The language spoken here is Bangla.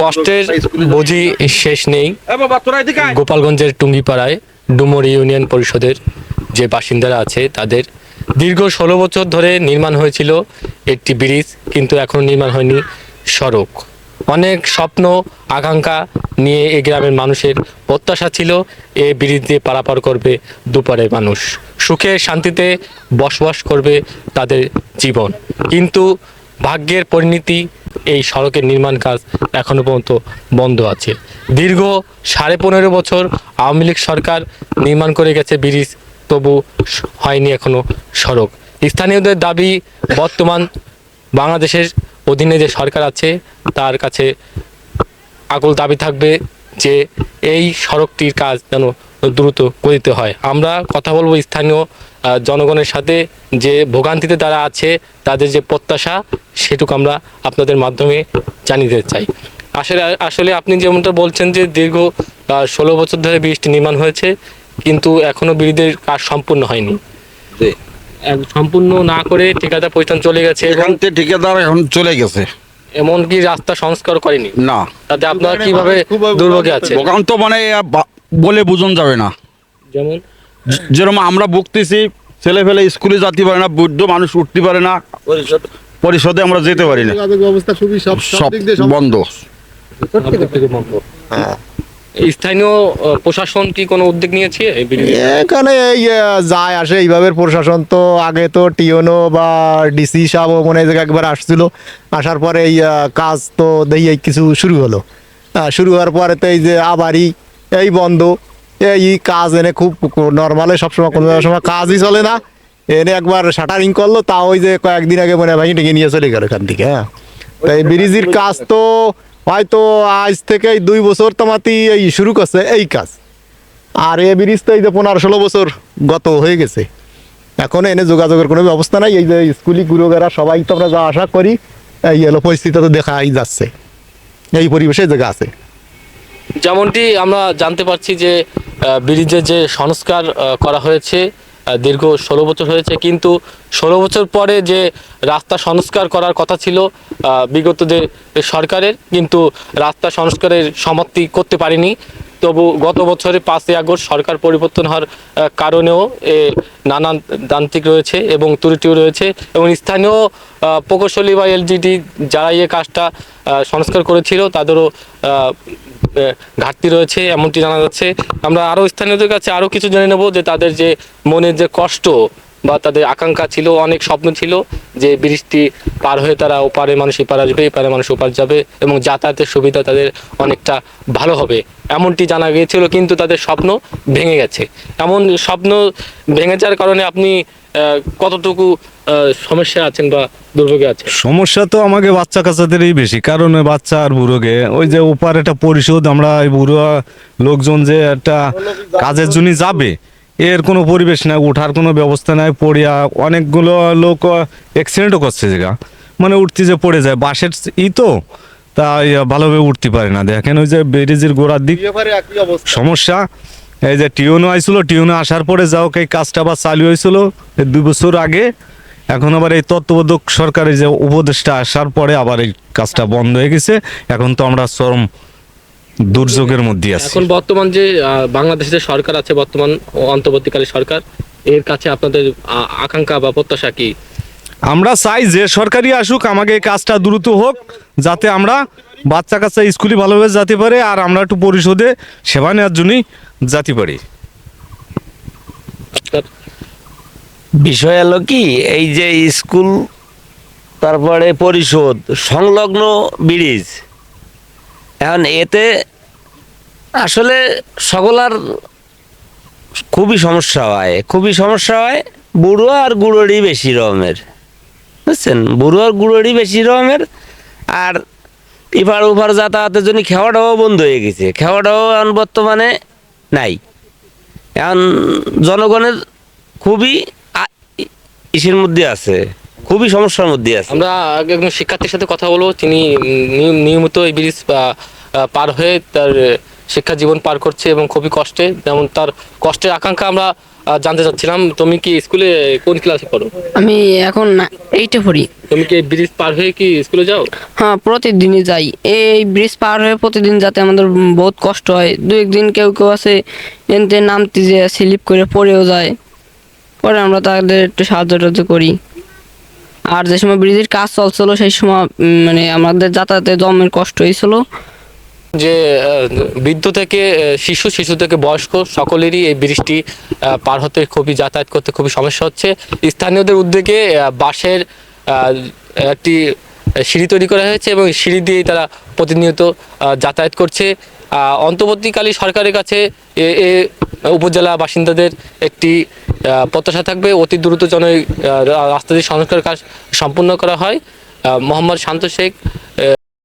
কষ্টের বুঝি শেষ নেই। গোপালগঞ্জের টুঙ্গিপাড়ায় ডুমুর ইউনিয়ন পরিষদের যে বাসিন্দারা আছে তাদের দীর্ঘ ষোলো বছর ধরে নির্মাণ হয়েছিল একটি ব্রিজ কিন্তু এখনও নির্মাণ হয়নি সড়ক। অনেক স্বপ্ন আকাঙ্ক্ষা নিয়ে এই গ্রামের মানুষের প্রত্যাশা ছিল এ ব্রিজ দিয়ে পারাপার করবে দুপারের মানুষ। সুখে শান্তিতে বসবাস করবে তাদের জীবন। কিন্তু ভাগ্যের পরিণতি এই সড়কের নির্মাণ কাজ এখনও পর্যন্ত বন্ধ আছে। দীর্ঘ সাড়ে পনেরো বছর আওয়ামী লীগ সরকার নির্মাণ করে গেছে ব্রিজ, তবু হয়নি এখনও সড়ক। স্থানীয়দের দাবি, বর্তমান বাংলাদেশের অধীনে যে সরকার আছে, তার কাছে আকুল দাবি থাকবে যে এই সড়কটির কাজ যেন দ্রুত করিতে হয়। আমরা কথা বলব স্থানীয় জনগণের সাথে যে ভোগান্তিতে তারা আছে তাদের যে প্রত্যাশা সেটুকু আমরা আপনাদের মাধ্যমে জানিয়ে চাই। আসলে আসলে আপনি যেমনটা বলছেন যে দীর্ঘ ষোলো বছর ধরে ব্রিজটি নির্মাণ হয়েছে কিন্তু এখনও ব্রিজের কাজ সম্পূর্ণ হয়নি। সম্পূর্ণ না করে ঠিকাদার প্রতিষ্ঠান চলে গেছে এবং এখান থেকে ঠিকাদার এখন চলে গেছে। এমনকি রাস্তা সংস্কার করেনি। না। তাতে আপনারা কীভাবে দুর্ভোগে আছে ওখান তো মানে বলে বুঝন যাবে না। যেমন? যেরকম আমরা ভুগতেছি ছেলে ফেলে স্কুলে যেতে পারে না বৃদ্ধ মানুষ উঠতে পারে না পরিষদে। আমরা যেতে পারি না। খুবই সব বন্ধ। স্থানীয় প্রশাসন কি কোনো উদ্যোগ নিয়েছে এখানে এই যায় আসে। এইভাবে প্রশাসন তো আগে তো টিওনো বা ডিসি সাহেব মনে হয় একবার আসছিল। আসার পরে এই কাজ তো দেখি কিছু শুরু হলো। শুরু হওয়ার পরে তো এই যে আবারই এই বন্ধ। এই কাজ এনে খুব নর্মালে সবসময় কোনো সময় কাজই চলে না। এনে একবার শাটারিং করল তা ওই যে কয়েকদিন আগে মনে ভাই ডেকে নিয়ে চলে গেল এখান থেকে হ্যাঁ। তো এই ব্রিজের কাজ তো হয়তো আজ থেকে দুই বছর তোমাতি এই শুরু করছে এই কাজ। আর এ ব্রিজ তো এই যে পনেরো ষোলো বছর গত হয়ে গেছে। এখন এনে যোগাযোগের কোনো ব্যবস্থা নাই এই যে স্কুলি গুরুগেরা সবাই তো আমরা যা আশা করি এই এলো পরিস্থিতি তো দেখাই যাচ্ছে। এই পরিবেশে জায়গা আছে। যেমনটি আমরা জানতে পারছি যে ব্রিজের যে সংস্কার করা হয়েছে দীর্ঘ ষোলো বছর হয়েছে কিন্তু ষোলো বছর পরে যে রাস্তা সংস্কার করার কথা ছিল বিগত যে সরকারের কিন্তু রাস্তা সংস্কারের সমাপ্তি করতে পারেনি। তবু গত বছরে পাঁচই আগস্ট সরকার পরিবর্তন হওয়ার কারণেও এ, নানান দান্তিক রয়েছে এবং ত্রুটিও রয়েছে এবং স্থানীয় প্রকৌশলী বা এলজিডি যারা এই কাজটা সংস্কার করেছিল তাদেরও ঘাটতি রয়েছে, এমনটি জানা যাচ্ছে। আমরা আরও স্থানীয়দের কাছে আরও কিছু জেনে নেব যে তাদের যে মনের যে কষ্ট বা তাদের আকাঙ্ক্ষা ছিল, অনেক স্বপ্ন ছিল যে বৃষ্টি পার হয়ে তারা ওপারে মানুষ এপার আসবে, এপারে মানুষ ওপার যাবে এবং যাতায়াতের সুবিধা তাদের অনেকটা ভালো হবে। এমনটি জানা গিয়েছিল, কিন্তু তাদের স্বপ্ন ভেঙে গেছে। এমন স্বপ্ন ভেঙে যাওয়ার কারণে আপনি কতটুকু সমস্যা আছেন বা দুর্ভোগে আছেন? সমস্যা তো আমাকে বাচ্চা কাচ্চাদেরই বেশি কারণ ওই বাচ্চা আর বুড়োকে ওই যে ওপার একটা পরিশোধ আমরা এই বুড়ো লোকজন যে একটা কাজের জন্য যাবে এর কোনো পরিবেশ নাই ওঠার কোনো ব্যবস্থা নাই পড়িয়া অনেকগুলো লোক অ্যাক্সিডেন্টও করছে জায়গা মানে উঠতে যে পড়ে যায় বাসের ই তো তাই ভালোভাবে উঠতে পারে না দেখেন ওই যে ব্রিজের গোড়ার দিক। সমস্যা। এই যে টিউনো আইছিল টিউনে আসার পরে যাও এই কাজটা আবার চালু হয়েছিল দুই বছর আগে। এখন আবার এই তত্ত্বাবধায়ক সরকারের যে উপদেশটা আসার পরে আবার এই কাজটা বন্ধ হয়ে গেছে। এখন তো আমরা চরম দুর্যোগের মধ্যে আছি। এখন বর্তমান যে আহ, বাংলাদেশের যে সরকার আছে বর্তমান অন্তর্বর্তীকালীন সরকার এর কাছে আপনাদের আকাঙ্ক্ষা বা প্রত্যাশা কি? আমরা চাই যে সরকারি আসুক, আমাকে এই কাজটা দ্রুত হোক, যাতে আমরা বাচ্চা কাচ্চা স্কুলে ভালোভাবে যেতে পারে আর আমরা একটু পরিশোধে সেবা নেওয়ার জন্যই যেতে পারি। বিষয় হলো কি, এই যে স্কুল, তারপরে পরিশোধ সংলগ্ন ব্রিজ, এখন এতে আসলে সকলার খুবই সমস্যা হয়, খুবই সমস্যা হয়, বুড়ো আর গুঁড়োরই বেশি রকমের। বুঝছেন? বুড়ো আর গুঁড়োরই বেশি রকমের। আর ইপার উপার যাতায়াতের জন্য খেওয়াটাও বন্ধ হয়ে গেছে। খেওয়াটাও এখন বর্তমানে নাই। এখন জনগণের খুবই ইসের মধ্যে আছে। খুবই সমস্যার মধ্যে আছে। আমরা একজন শিক্ষার্থীর সাথে কথা বলব। তিনি নিয়মিত এই ব্রিজ পার হয়ে তার শিক্ষা জীবন পার করছে এবং খুবই কষ্টে যেমন তার কষ্টের আকাঙ্ক্ষা আমরা জানতে চাচ্ছিলাম। তুমি কি স্কুলে কোন ক্লাসে পড়ো? আমি এখন এইটে পড়ি। তুমি কি ব্রিজ পার হয়ে কি স্কুলে যাও? হ্যাঁ প্রতিদিনই যাই। এই ব্রিজ পার হয়ে প্রতিদিন যাতে আমাদের বহুত কষ্ট হয়। দু একদিন কেউ কেউ আছে এনতে নামতে যে স্লিপ করে পড়েও যায়। পরে আমরা তাদের একটু সাহায্য টাহায্য করি। আর যে সময় ব্রিজের কাজ চলছিল সেই সময় মানে আমাদের যাতায়াতে জমের কষ্ট হয়েছিল যে বৃদ্ধ থেকে শিশু শিশু থেকে বয়স্ক সকলেরই এই আহ, পার হতে খুবই যাতায়াত করতে খুবই সমস্যা হচ্ছে। স্থানীয়দের উদ্যোগে বাঁশের একটি সিঁড়ি তৈরি করা হয়েছে এবং সিঁড়ি দিয়েই তারা প্রতিনিয়ত যাতায়াত করছে। আহ, অন্তর্বর্তীকালীন সরকারের কাছে এ উপজেলা বাসিন্দাদের একটি প্রত্যাশা থাকবে অতি দ্রুত যেন রাস্তাটির সংস্কার কাজ সম্পূর্ণ করা হয়। মোহাম্মদ শান্ত শেখ